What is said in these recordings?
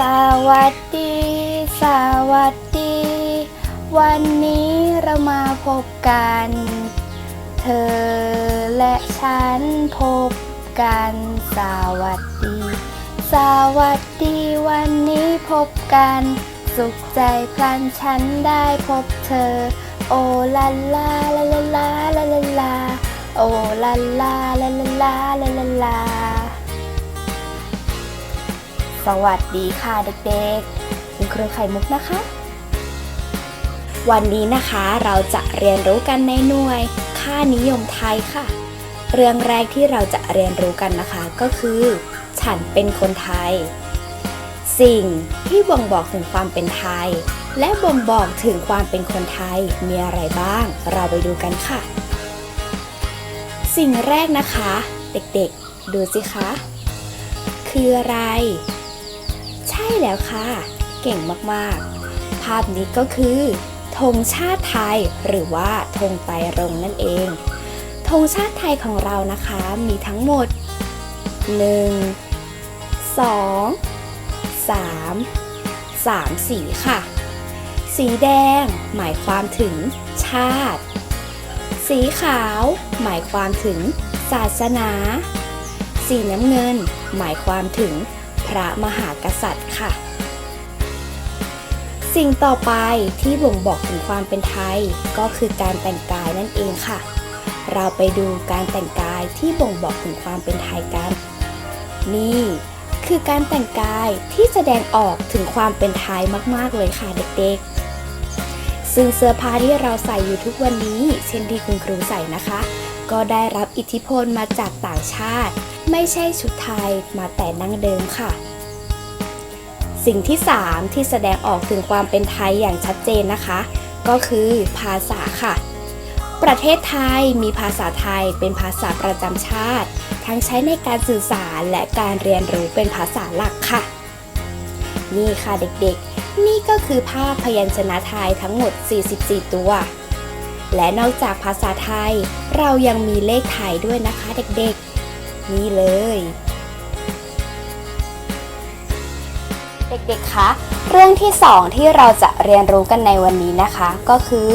สวัสดี สวัสดี วันนี้เรามาพบกัน เธอและฉันพบกัน สวัสดี สวัสดีวันนี้พบกัน สุขใจพลันฉันได้พบเธอ โอลาลาลาลาลาลาลาโอลาลาลาลาลาลา สวัสดีค่ะเด็กๆคุณครูไข่มุกนะคะ วันนี้นะคะเราจะเรียนรู้กันในหน่วย ค่านิยมไทยค่ะ เรื่องแรกที่เราจะเรียนรู้กันนะคะก็คือ ฉันเป็นคนไทย สิ่งที่บ่งบอกถึงความเป็นไทย และบ่งบอกถึงความเป็นคนไทยมีอะไรบ้าง เราไปดูกันค่ะ สิ่งแรกนะคะ เด็กๆ ดูสิคะคืออะไร ใช่แล้วค่ะ เก่งมากๆ ภาพนี้ก็คือธงชาติไทยหรือว่าธงไตรรงนั่นเองธงชาติไทยของเรานะคะมีทั้งหมด 1 2 3 3 สีค่ะ สีแดงหมายความถึงชาติ สีขาวหมายความถึงศาสนา สีน้ำเงินหมายความถึง พระมหากษัตริย์ค่ะ สิ่งต่อไปที่บ่งบอกถึงความเป็นไทยก็คือการแต่งกายนั่นเองค่ะ เราไปดูการแต่งกายที่บ่งบอกถึงความเป็นไทยกัน นี่คือการแต่งกายที่แสดงออกถึงความเป็นไทยมาก ๆ เลยค่ะเด็กๆ ซึ่งเสื้อผ้าที่เราใส่อยู่ทุกวันนี้ เช่นที่คุณครูใส่นะคะ ก็ได้รับอิทธิพลมาจากต่างชาติ ไม่ใช่ชุดไทยมาแต่ดั้งเดิมค่ะ สิ่งที่ 3 ที่แสดงออกถึงความเป็นไทยอย่างชัดเจนนะคะ ก็คือภาษาค่ะ ประเทศไทยมีภาษาไทยเป็นภาษาประจำชาติ ทั้งใช้ในการสื่อสารและการเรียนรู้เป็นภาษาหลักค่ะ นี่ค่ะเด็กๆ นี่ก็คือภาพพยัญชนะไทยทั้งหมด 44 ตัวและนอกจากภาษาไทย เรายังมีเลขไทยด้วยนะคะเด็กๆ นี่เลย เด็กๆ คะ เรื่องที่สองที่เราจะเรียนรู้กันในวันนี้นะคะ ก็คือ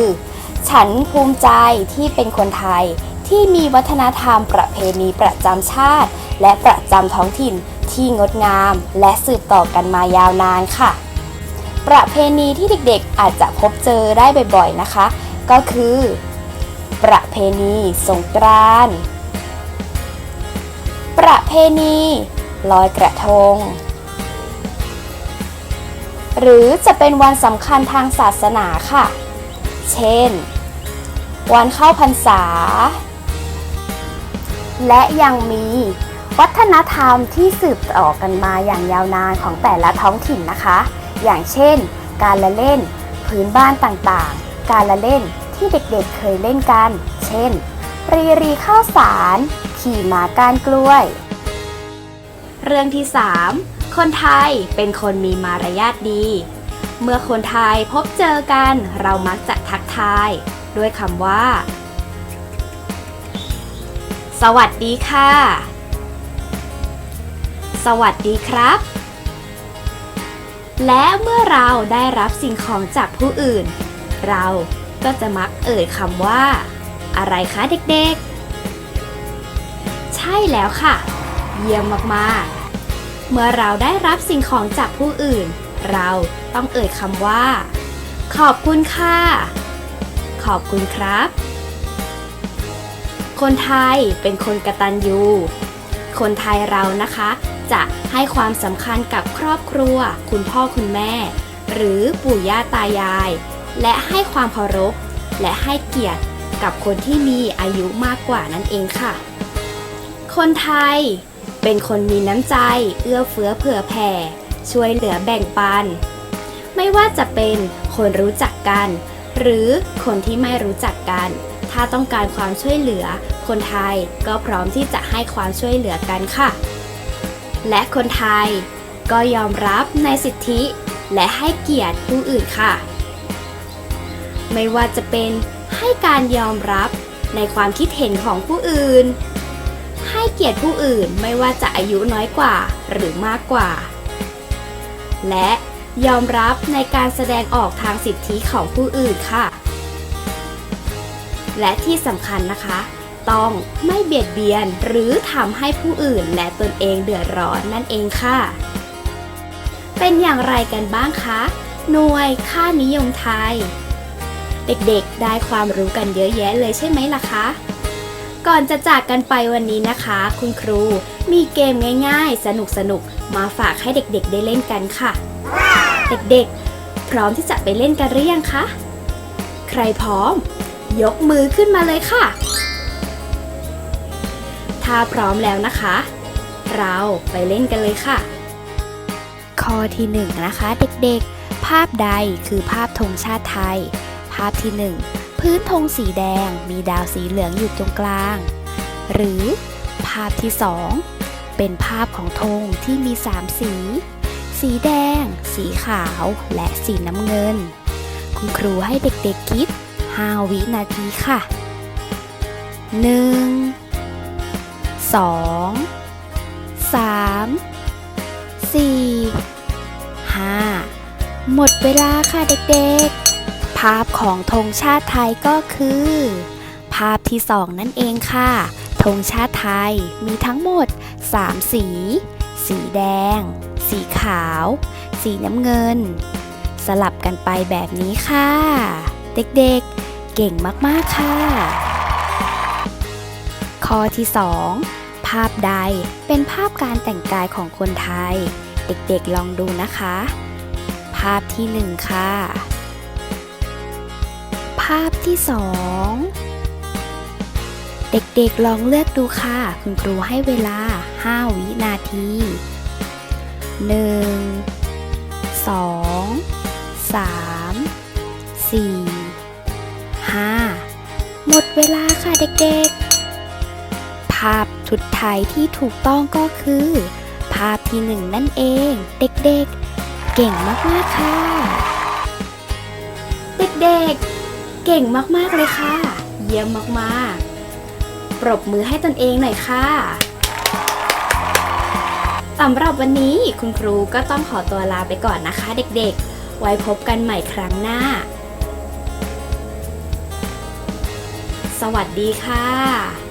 ฉันภูมิใจที่เป็นคนไทยที่มีวัฒนธรรมประเพณีประจำชาติ และประจำท้องถิ่นที่งดงาม และสืบต่อกันมายาวนานค่ะ ประเพณีที่เด็กๆ อาจจะพบเจอได้บ่อยๆนะคะ ก็คือ ประเพณีสงกรานต์ ประเพณี ลอยกระทง หรือจะเป็นวันสำคัญทางศาสนาค่ะ เช่น วันเข้าพรรษา และยังมีวัฒนธรรมที่สืบต่อกันมาอย่างยาวนานของแต่ละท้องถิ่นนะคะ อย่างเช่น การละเล่น พื้นบ้านต่างๆ การละเล่นที่เด็กๆเคยเล่นกัน เช่น รีรีข้าวสาร ขี่ม้าก้านกล้วย เรื่องที่ 3 คนไทยเป็นคนมีมารยาทดี เมื่อคนไทยพบเจอกัน เรามักจะทักทาย ด้วยคำว่า สวัสดีค่ะ สวัสดีครับ และเมื่อเราได้รับสิ่งของจากผู้อื่น เราก็จะมักเอ่ยคำว่า อะไรคะเด็กๆ ช่แล้วค่ะ เยี่ยมมากๆ เมื่อเราได้รับสิ่งของจากผู้อื่น เราต้องเอ่ยคำว่า ขอบคุณค่ะ ขอบคุณครับ คนไทยเป็นคนกระตัญญูคนไทยเรานะคะ จะให้ความสำคัญกับครอบครัว คุณพ่อคุณแม่ หรือปู่ย่าตายาย และให้ความเคารพและให้เกียรติกับคนที่มีอายุมากกว่านั่นเองค่ะ คนไทย เป็นคนมีน้ำใจ เอื้อเฟื้อเผื่อแผ่ ช่วยเหลือแบ่งปัน ไม่ว่าจะเป็นคนรู้จักกัน หรือคนที่ไม่รู้จักกัน ถ้าต้องการความช่วยเหลือ คนไทยก็พร้อมที่จะให้ความช่วยเหลือกันค่ะ และคนไทยก็ยอมรับในสิทธิ และให้เกียรติผู้อื่นค่ะ ไม่ว่าจะเป็นให้การยอมรับในความคิดเห็นของผู้อื่น ให้เกียรติผู้อื่นไม่ว่าจะอายุน้อยกว่าหรือมากกว่า และยอมรับในการแสดงออกทางสิทธิของผู้อื่นค่ะ และที่สำคัญนะคะ ต้องไม่เบียดเบียนหรือทำให้ผู้อื่นและตนเองเดือดร้อนนั่นเองค่ะ เป็นอย่างไรกันบ้างคะ หน่วยค่านิยมไทย เด็กๆได้ความรู้กันเยอะแยะเลยใช่ไหมล่ะคะ ก่อนจะจากกันไปวันนี้นะคะ คุณครูมีเกมง่ายๆ สนุกๆมาฝากให้เด็กๆได้เล่นกันค่ะ เด็กๆ พร้อมที่จะไปเล่นกันหรือยังคะ ใครพร้อม ยกมือขึ้นมาเลยค่ะ ถ้าพร้อมแล้วนะคะ เราไปเล่นกันเลยค่ะ ข้อที่หนึ่งนะคะ เด็กๆ ภาพใดคือภาพธงชาติไทย ภาพที่หนึ่ง พื้นธงสีแดงมีดาวสีเหลืองอยู่ตรงกลาง หรือ ภาพที่สองเป็นภาพของธงที่มีสามสี สีแดง สีขาว และสีน้ำเงิน คุณครูให้เด็กๆคิด 5 วินาทีค่ะ 1 2 3 4 5หมดเวลาค่ะเด็กๆาพของธงชาติไทยก็คือ ภาพที่สองนั่นเองค่ะธงชาติไทยมีทั้งหมด 3 สี สีแดง สีขาว สีน้ำเงิน สลับกันไปแบบนี้ค่ะ เด็กๆ เก่งมากๆ ค่ะ ข้อที่ 2 ภาพใดเป็นภาพการแต่งกายของคนไทย เด็กๆ ลองดูนะคะ ภาพที่ 1 ค่ะ ภาพที่2เด็กๆลองเลือกดูค่ะ คุณครูให้เวลา 5 วินาที 1 2 3 4 5 หมดเวลาค่ะเด็กๆ ภาพชุดไทยที่ถูกต้องก็คือ ภาพที่หนึ่งนั่นเอง เด็กๆ เก่งมากๆค่ะ เด็กๆ เก่งมากๆเลยค่ะ เยี่ยมมากๆ ปรบมือให้ตนเองหน่อยค่ะสำหรับวันนี้คุณครูก็ต้องขอตัวลาไปก่อนนะคะ เด็กๆ ไว้พบกันใหม่ครั้งหน้า สวัสดีค่ะ